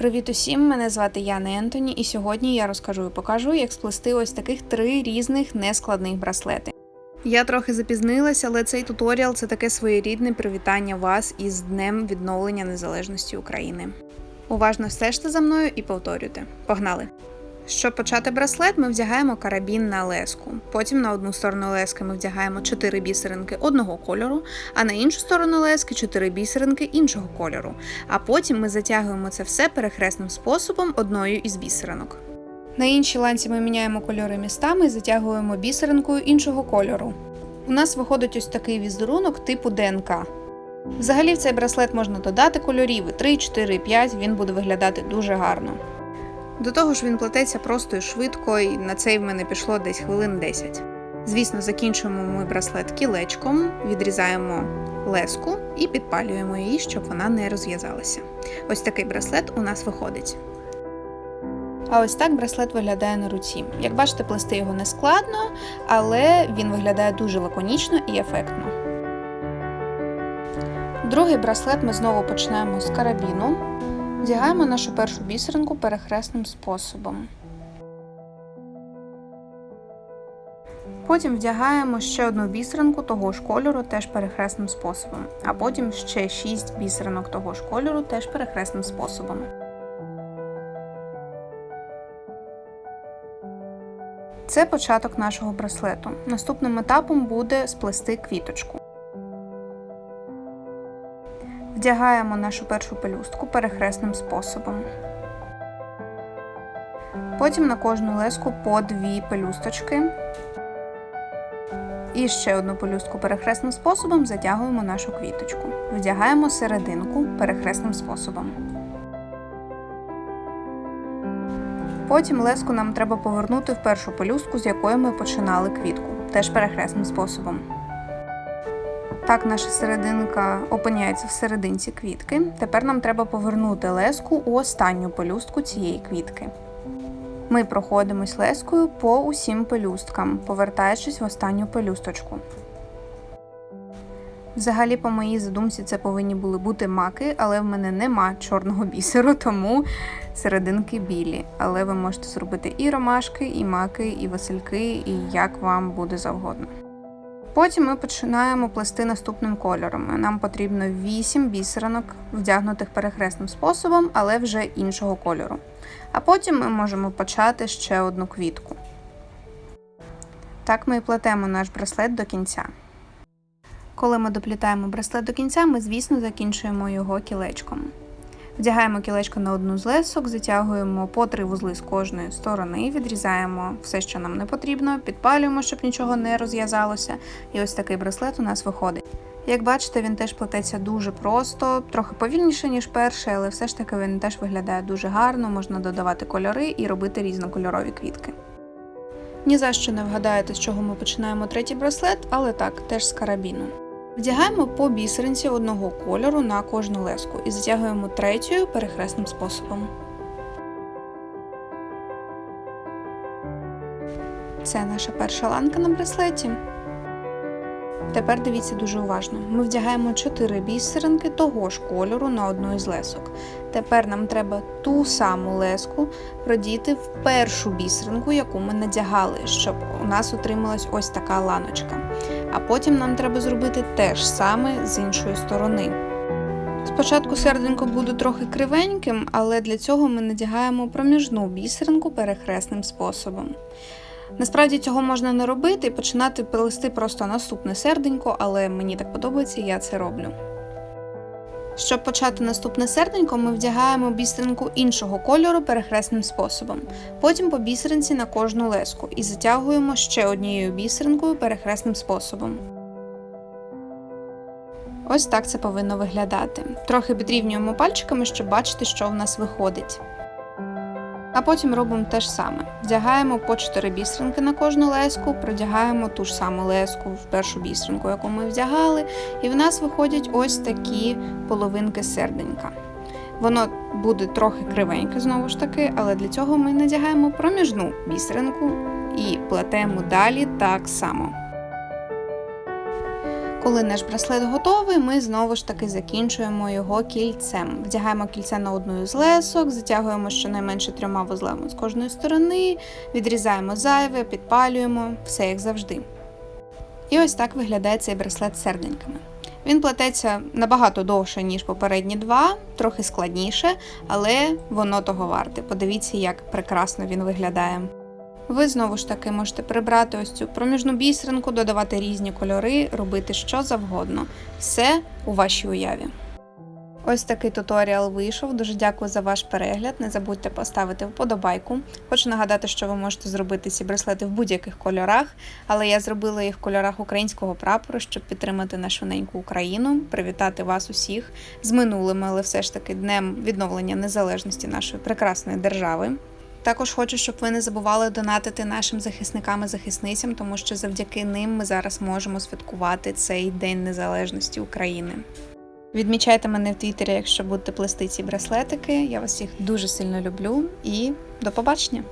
Привіт усім! Мене звати Яна Ентоні, і сьогодні я розкажу і покажу, як сплести ось таких три різних нескладних браслети. Я трохи запізнилася, але цей туторіал це таке своєрідне привітання вас із Днем відновлення незалежності України. Уважно стежте за мною і повторюйте. Погнали! Щоб почати браслет, ми вдягаємо карабін на леску. Потім на одну сторону лески ми вдягаємо 4 бісеринки одного кольору, а на іншу сторону лески 4 бісеринки іншого кольору. А потім ми затягуємо це все перехресним способом одною із бісеринок. На іншій ланці ми міняємо кольори містами і затягуємо бісеринкою іншого кольору. У нас виходить ось такий візерунок типу ДНК. Взагалі в цей браслет можна додати кольорів 3, 4, 5, він буде виглядати дуже гарно. До того ж, він плететься просто і швидко, і на цей в мене пішло десь хвилин 10. Звісно, закінчуємо ми браслет кілечком, відрізаємо леску і підпалюємо її, щоб вона не розв'язалася. Ось такий браслет у нас виходить. А ось так браслет виглядає на руці. Як бачите, плести його не складно, але він виглядає дуже лаконічно і ефектно. Другий браслет ми знову починаємо з карабіну. Вдягаємо нашу першу бісеринку перехресним способом. Потім вдягаємо ще одну бісеринку того ж кольору, теж перехресним способом, а потім ще 6 бісеринок того ж кольору, теж перехресним способом. Це початок нашого браслету. Наступним етапом буде сплести квіточку. Вдягаємо нашу першу пелюстку перехресним способом. Потім на кожну леску по дві пелюсточки. І ще одну пелюстку перехресним способом затягуємо нашу квіточку. Вдягаємо серединку перехресним способом. Потім леску нам треба повернути в першу пелюстку, з якої ми починали квітку, теж перехресним способом. Так, наша серединка опиняється в серединці квітки. Тепер нам треба повернути леску у останню пелюстку цієї квітки. Ми проходимось лескою по усім пелюсткам, повертаючись в останню пелюсточку. Взагалі, по моїй задумці, це повинні були бути маки, але в мене нема чорного бісеру, тому серединки білі. Але ви можете зробити і ромашки, і маки, і васильки, і як вам буде завгодно. Потім ми починаємо плести наступним кольором. Нам потрібно 8 бісеринок, вдягнутих перехресним способом, але вже іншого кольору. А потім ми можемо почати ще одну квітку. Так ми і плетемо наш браслет до кінця. Коли ми доплітаємо браслет до кінця, ми, звісно, закінчуємо його кілечком. Вдягаємо кілечко на одну з лесок, затягуємо по три вузли з кожної сторони, відрізаємо все, що нам не потрібно, підпалюємо, щоб нічого не розв'язалося. І ось такий браслет у нас виходить. Як бачите, він теж плететься дуже просто, трохи повільніше, ніж перший, але все ж таки він теж виглядає дуже гарно, можна додавати кольори і робити різнокольорові квітки. Ні за що не вгадаєте, з чого ми починаємо третій браслет, але так, теж з карабіну. Вдягаємо по бісеринці одного кольору на кожну леску і затягуємо третьою перехресним способом. Це наша перша ланка на браслеті. Тепер дивіться дуже уважно. Ми вдягаємо 4 бісеринки того ж кольору на одну із лесок. Тепер нам треба ту саму леску продіти в першу бісеринку, яку ми надягали, щоб у нас отрималась ось така ланочка. А потім нам треба зробити те ж саме з іншої сторони. Спочатку серденько буде трохи кривеньким, але для цього ми надягаємо проміжну бісеринку перехресним способом. Насправді цього можна не робити і починати плести просто наступне серденько, але мені так подобається, я це роблю. Щоб почати наступне серденько, ми вдягаємо бісеринку іншого кольору перехресним способом. Потім по бісеринці на кожну леску і затягуємо ще однією бісеринкою перехресним способом. Ось так це повинно виглядати. Трохи підрівнюємо пальчиками, щоб бачити, що в нас виходить. А потім робимо те ж саме. Вдягаємо по 4 бісеринки на кожну леску, продягаємо ту ж саму леску в першу бісеринку, яку ми вдягали, і в нас виходять ось такі половинки серденька. Воно буде трохи кривеньке, знову ж таки, але для цього ми надягаємо проміжну бісеринку і плетемо далі так само. Коли наш браслет готовий, ми знову ж таки закінчуємо його кільцем. Вдягаємо кільце на одну із лесок, затягуємо щонайменше трьома вузлами з кожної сторони, відрізаємо зайве, підпалюємо, все як завжди. І ось так виглядає цей браслет з серденьками. Він плететься набагато довше, ніж попередні два, трохи складніше, але воно того варте. Подивіться, як прекрасно він виглядає. Ви знову ж таки можете прибрати ось цю проміжну бісеринку, додавати різні кольори, робити що завгодно. Все у вашій уяві. Ось такий туторіал вийшов. Дуже дякую за ваш перегляд. Не забудьте поставити вподобайку. Хочу нагадати, що ви можете зробити ці браслети в будь-яких кольорах, але я зробила їх в кольорах українського прапору, щоб підтримати нашу неньку Україну, привітати вас усіх з минулим, але все ж таки днем відновлення незалежності нашої прекрасної держави. Також хочу, щоб ви не забували донатити нашим захисникам і захисницям, тому що завдяки ним ми зараз можемо святкувати цей День Незалежності України. Відмічайте мене в Твіттері, якщо будете плести ці браслетики. Я вас всіх дуже сильно люблю і до побачення!